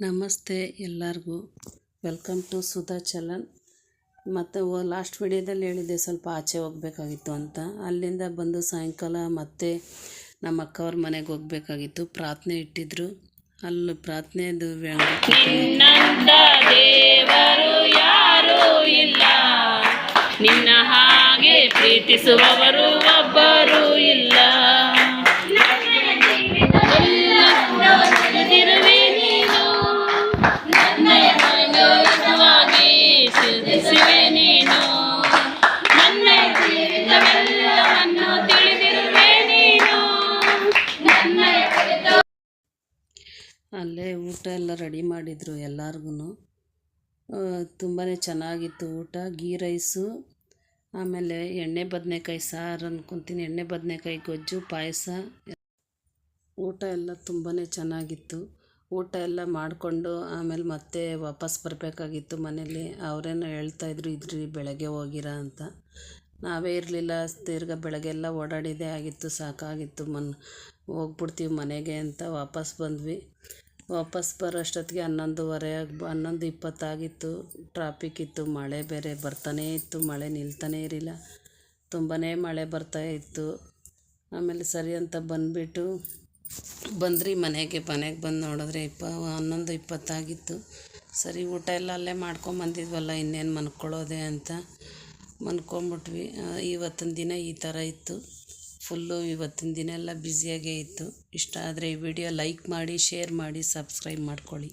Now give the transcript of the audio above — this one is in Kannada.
ನಮಸ್ತೆ ಎಲ್ಲರಿಗೂ. ವೆಲ್ಕಮ್ ಟು ಸುಧಾ ಚಲನ್ ಮತ್ತು ಲಾಸ್ಟ್ ವಿಡಿಯೋದಲ್ಲಿ ಹೇಳಿದ್ದೆ, ಸ್ವಲ್ಪ ಆಚೆ ಹೋಗಬೇಕಾಗಿತ್ತು ಅಂತ. ಅಲ್ಲಿಂದ ಬಂದು ಸಾಯಂಕಾಲ ಮತ್ತೆ ನಮ್ಮ ಅಕ್ಕವ್ರ ಮನೆಗೆ ಹೋಗಬೇಕಾಗಿತ್ತು. ಪ್ರಾರ್ಥನೆ ಇಟ್ಟಿದ್ರು. ಅಲ್ಲಿ ಪ್ರಾರ್ಥನೆದು ಯಾರೂ ನಿನ್ನ ಹಾಗೆ ಪ್ರೀತಿಸುವವರು ಒಬ್ಬರೂ ಇಲ್ಲ. ಅಲ್ಲೇ ಊಟ ಎಲ್ಲ ರೆಡಿ ಮಾಡಿದರು ಎಲ್ಲರಿಗೂ ತುಂಬಾ ಚೆನ್ನಾಗಿತ್ತು ಊಟ. ಗೀ ರೈಸು, ಆಮೇಲೆ ಎಣ್ಣೆ ಬದನೆಕಾಯಿ ಸಾರು ಅಂದ್ಕೊತೀನಿ ಎಣ್ಣೆ ಬದನೆಕಾಯಿ, ಗೊಜ್ಜು, ಪಾಯಸ. ಊಟ ಎಲ್ಲ ತುಂಬಾ ಚೆನ್ನಾಗಿತ್ತು. ಊಟ ಎಲ್ಲ ಮಾಡಿಕೊಂಡು ಆಮೇಲೆ ಮತ್ತೆ ವಾಪಸ್ ಬರಬೇಕಾಗಿತ್ತು ಮನೇಲಿ ಅವರೇನೋ ಹೇಳ್ತಾಯಿದ್ರು ಇದ್ರಿ, ಬೆಳಗ್ಗೆ ಹೋಗಿರ ಅಂತ. ನಾವೇ ಇರಲಿಲ್ಲ, ತಿರ್ಗಾ ಬೆಳಗ್ಗೆಲ್ಲ ಓಡಾಡಿದ್ದೇ ಆಗಿತ್ತು, ಸಾಕಾಗಿತ್ತು ಮನ್ ಹೋಗ್ಬಿಡ್ತೀವಿ ಮನೆಗೆ ಅಂತ ವಾಪಸ್ ಬಂದ್ವಿ. ವಾಪಸ್ ಬರೋ ಅಷ್ಟೊತ್ತಿಗೆ ಹನ್ನೊಂದುವರೆ ಆಗಿ, ಹನ್ನೊಂದು ಇಪ್ಪತ್ತಾಗಿತ್ತು. ಟ್ರಾಫಿಕ್ ಇತ್ತು, ಮಳೆ ಬೇರೆ ಬರ್ತಾನೇ ಇತ್ತು, ಮಳೆ ನಿಲ್ತಾನೇ ಇರಲಿಲ್ಲ. ತುಂಬಾ ಮಳೆ ಬರ್ತಾ ಇತ್ತು. ಆಮೇಲೆ ಸರಿ ಅಂತ ಬಂದುಬಿಟ್ಟು ಬಂದ್ರಿ ಮನೆಗೆ. ಮನೆಗೆ ಬಂದು ನೋಡಿದ್ರೆ ಇಪ್ಪ, ಹನ್ನೊಂದು ಇಪ್ಪತ್ತಾಗಿತ್ತು. ಸರಿ, ಊಟ ಎಲ್ಲ ಅಲ್ಲೇ ಮಾಡ್ಕೊಂಬಂದಿದ್ವಲ್ಲ ಇನ್ನೇನು ಮನ್ಕೊಳ್ಳೋದೆ ಅಂತ ಮನ್ಕೊಂಬಿಟ್ವಿ ಇವತ್ತಿನ ದಿನ ಈ ಥರ ಇತ್ತು. ಫುಲ್ಲು ಇವತ್ತಿನ ದಿನ ಎಲ್ಲ ಬ್ಯುಸಿಯಾಗೇ ಇತ್ತು. ಇಷ್ಟ ಆದರೆ ಈ ವಿಡಿಯೋ ಲೈಕ್ ಮಾಡಿ ಶೇರ್ ಮಾಡಿ ಸಬ್ಸ್ಕ್ರೈಬ್ ಮಾಡ್ಕೊಳ್ಳಿ.